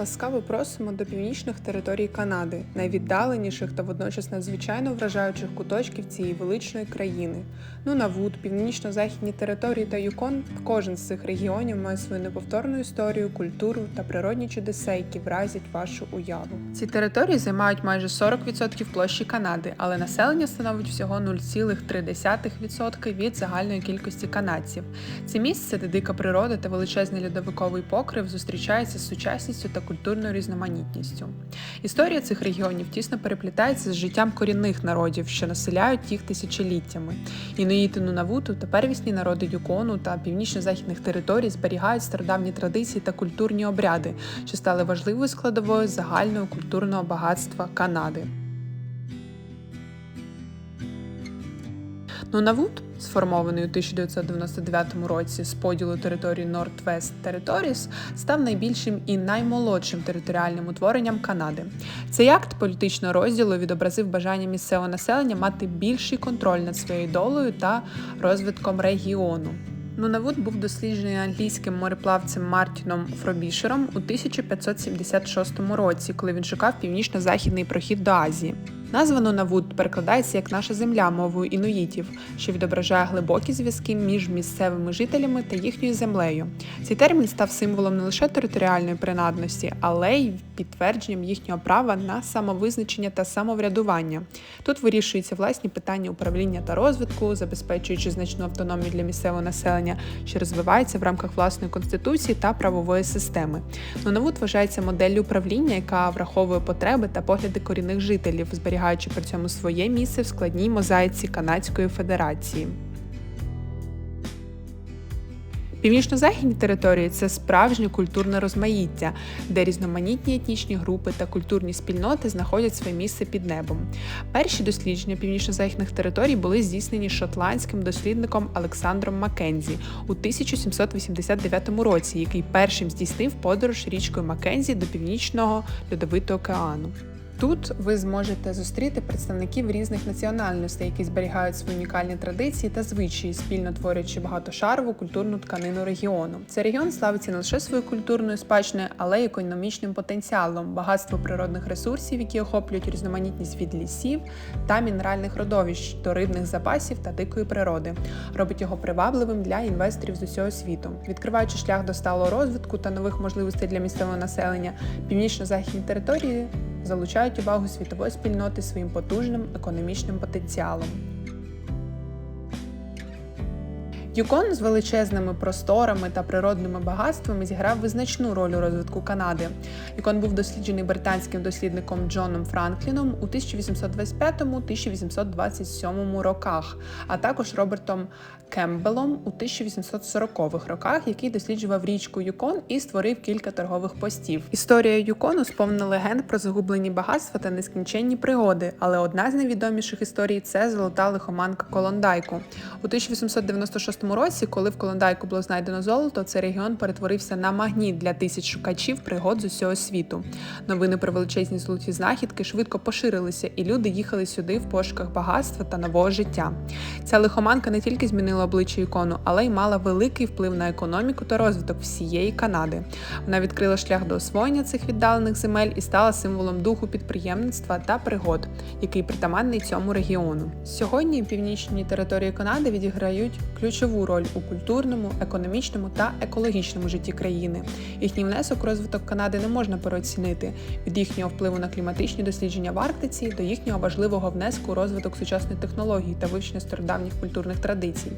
Ласкаво просимо до північних територій Канади, найвіддаленіших та водночас надзвичайно вражаючих куточків цієї величної країни. Нунавут, північно-західні території та Юкон. Кожен з цих регіонів має свою неповторну історію, культуру та природні чудеса, які вразять вашу уяву. Ці території займають майже 40% площі Канади, але населення становить всього 0,3% від загальної кількості канадців. Це місце, де дика природа та величезний льодовиковий покрив зустрічаються з сучасністю та культурною різноманітністю. Історія цих регіонів тісно переплітається з життям корінних народів, що населяють їх тисячоліттями. Інуїти Нунавуту та первісні народи Юкону та північно-західних територій зберігають стародавні традиції та культурні обряди, що стали важливою складовою загального культурного багатства Канади. Нунавут, сформований у 1999 році з поділу території Northwest Territories, став найбільшим і наймолодшим територіальним утворенням Канади. Цей акт політичного розділу відобразив бажання місцевого населення мати більший контроль над своєю долею та розвитком регіону. Нунавут був досліджений англійським мореплавцем Мартіном Фробішером у 1576 році, коли він шукав північно-західний прохід до Азії. Назва Нунавут перекладається як наша земля мовою інуїтів, що відображає глибокі зв'язки між місцевими жителями та їхньою землею. Цей термін став символом не лише територіальної принадності, але й підтвердженням їхнього права на самовизначення та самоврядування. Тут вирішуються власні питання управління та розвитку, забезпечуючи значну автономію для місцевого населення, що розвивається в рамках власної конституції та правової системи. Нунавут вважається моделлю управління, яка враховує потреби та погляди корінних жителів, зберігаючи при цьому своє місце в складній мозаїці Канадської Федерації. Північно-західні території це справжнє культурне розмаїття, де різноманітні етнічні групи та культурні спільноти знаходять своє місце під небом. Перші дослідження північно-західних територій були здійснені шотландським дослідником Олександром Маккензі у 1789 році, який першим здійснив подорож річкою Маккензі до північного льодовитого океану. Тут ви зможете зустріти представників різних національностей, які зберігають свої унікальні традиції та звичаї, спільно творячи багатошарову культурну тканину регіону. Цей регіон славиться не лише своєю культурною спадщиною, але й економічним потенціалом, багатство природних ресурсів, які охоплюють різноманітність від лісів та мінеральних родовищ до рибних запасів та дикої природи, робить його привабливим для інвесторів з усього світу, відкриваючи шлях до сталого розвитку та нових можливостей для місцевого населення. Північно-західні території залучають увагу світової спільноти своїм потужним економічним потенціалом. Юкон з величезними просторами та природними багатствами зіграв визначну роль у розвитку Канади. Юкон був досліджений британським дослідником Джоном Франкліном у 1825-1827 роках, а також Робертом Кембелом у 1840-х роках, який досліджував річку Юкон і створив кілька торгових постів. Історія Юкону сповнена легенд про загублені багатства та нескінченні пригоди, але одна з найвідоміших історій це золота лихоманка Колондайку. У 1896 році, коли в Колондайку було знайдено золото, цей регіон перетворився на магніт для тисяч шукачів пригод з усього світу. Новини про величезні золоті знахідки швидко поширилися, і люди їхали сюди в пошуках багатства та нового життя. Ця лихоманка не тільки змінила обличчя ікону, але й мала великий вплив на економіку та розвиток всієї Канади. Вона відкрила шлях до освоєння цих віддалених земель і стала символом духу підприємництва та пригод, який притаманний цьому регіону. Сьогодні північні території Канади відіграють ключову роль у культурному, економічному та екологічному житті країни. Їхній внесок у розвиток Канади не можна переоцінити від їхнього впливу на кліматичні дослідження в Арктиці до їхнього важливого внеску у розвиток сучасних технологій та вивчення стародавніх культурних традицій.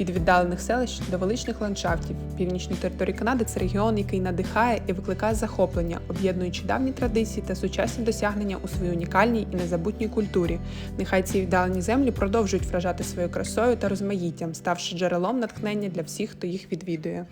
Від віддалених селищ до величних ландшафтів. Північні території Канади це регіон, який надихає і викликає захоплення, об'єднуючи давні традиції та сучасні досягнення у своїй унікальній і незабутній культурі. Нехай ці віддалені землі продовжують вражати своєю красою та розмаїттям, ставши джерелом натхнення для всіх, хто їх відвідує.